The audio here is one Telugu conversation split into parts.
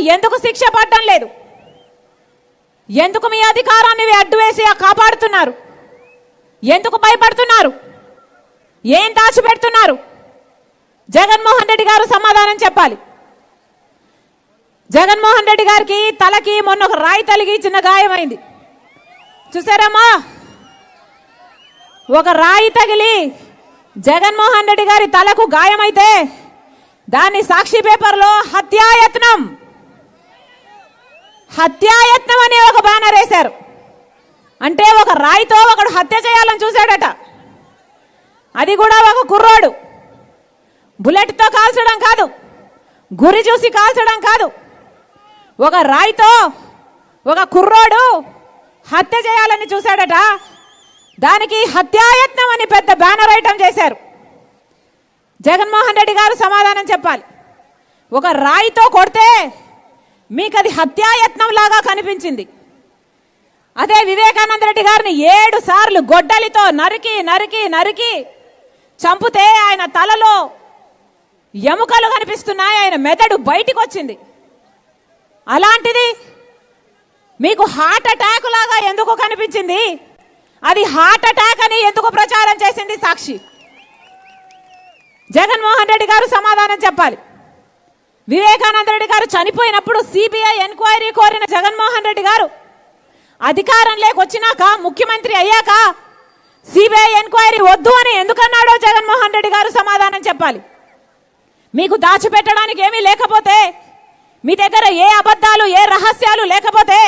ఎందుకు శిక్ష పడడం లేదు? ఎందుకు మీ అధికారాన్ని అడ్డు వేసి కాపాడుతున్నారు? ఎందుకు భయపడుతున్నారు? ఏం దాచిపెడుతున్నారు? జగన్మోహన్ రెడ్డి గారు సమాధానం చెప్పాలి. జగన్మోహన్ రెడ్డి గారికి తలకి మొన్న ఒక రాయి తలిగి చిన్న గాయమైంది. చూసారమ్మా? ఒక రాయి తగిలి జగన్మోహన్ రెడ్డి గారి తలకు గాయమైతే దాన్ని సాక్షి పేపర్లో హత్యాయత్నం. హత్యాయత్నం అని ఒక బ్యానర్ వేశారు. అంటే ఒక రాయితో ఒకడు హత్య చేయాలని చూశాడట. అది కూడా ఒక కుర్రోడు. బుల్లెట్తో కాల్చడం కాదు. గురి చూసి కాల్చడం కాదు. ఒక రాయితో ఒక కుర్రోడు హత్య చేయాలని చూశాడట. దానికి హత్యాయత్నం అని పెద్ద బ్యానర్ ఐటమ్ చేశారు. జగన్మోహన్ రెడ్డి గారు సమాధానం చెప్పాలి. ఒక రాయితో కొడితే మీకు అది హత్యాయత్నం లాగా కనిపించింది. అదే వివేకానంద రెడ్డి గారిని ఏడు సార్లు గొడ్డలితో నరికి నరికి నరికి చంపితే ఆయన తలలో ఎముకలు కనిపిస్తున్నాయి ఆయన మెదడు బయటికి వచ్చింది అలాంటిది మీకు హార్ట్ అటాక్ లాగా ఎందుకు కనిపించింది? అది హార్ట్ అటాక్ అని ఎందుకు ప్రచారం చేసింది సాక్షి? జగన్మోహన్ రెడ్డి గారు సమాధానం చెప్పాలి. వివేకానంద రెడ్డి గారు చనిపోయినప్పుడు సిబిఐ ఎంక్వైరీ కోరిన జగన్మోహన్ రెడ్డి గారు అధికారం లేకొచ్చినాక ముఖ్యమంత్రి అయ్యాక సిబిఐ ఎంక్వైరీ వద్దు అని ఎందుకన్నాడో జగన్మోహన్ రెడ్డి గారు సమాధానం చెప్పాలి. మీకు దాచిపెట్టడానికి ఏమీ లేకపోతే మీ దగ్గర ఏ అబద్ధాలు ఏ రహస్యాలు లేకపోతే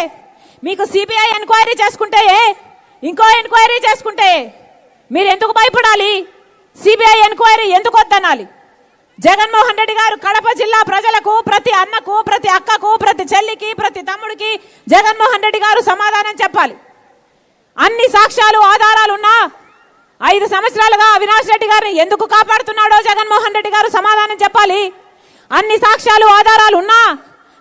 మీకు సిబిఐ ఎంక్వైరీ చేసుకుంటే ఏ? ఇంకో ఎంక్వైరీ చేసుకుంటే మీరు ఎందుకు భయపడాలి? సిబిఐ ఎంక్వైరీ ఎందుకు వద్దనాలి? జగన్మోహన్ రెడ్డి గారు కడప జిల్లా అన్నకు ప్రతి అక్కకు ప్రతి చెల్లికి ప్రతి తమ్ముడికి జగన్మోహన్ రెడ్డి గారు సమాధానం చెప్పాలి. అన్ని సాక్ష్యాలు ఆధారాలు ఉన్నా ఐదు సంవత్సరాలుగా అవినాష్ రెడ్డి గారిని ఎందుకు కాపాడుతున్నాడో జగన్మోహన్ రెడ్డి గారు సమాధానం చెప్పాలి. అన్ని సాక్ష్యాలు ఆధారాలు ఉన్నా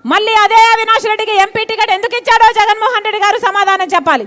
మళ్ళీ అదే అవినాష్ రెడ్డికి ఎంపీ టికెట్ ఎందుకు ఇచ్చాడో జగన్మోహన్ రెడ్డి గారు సమాధానం చెప్పాలి.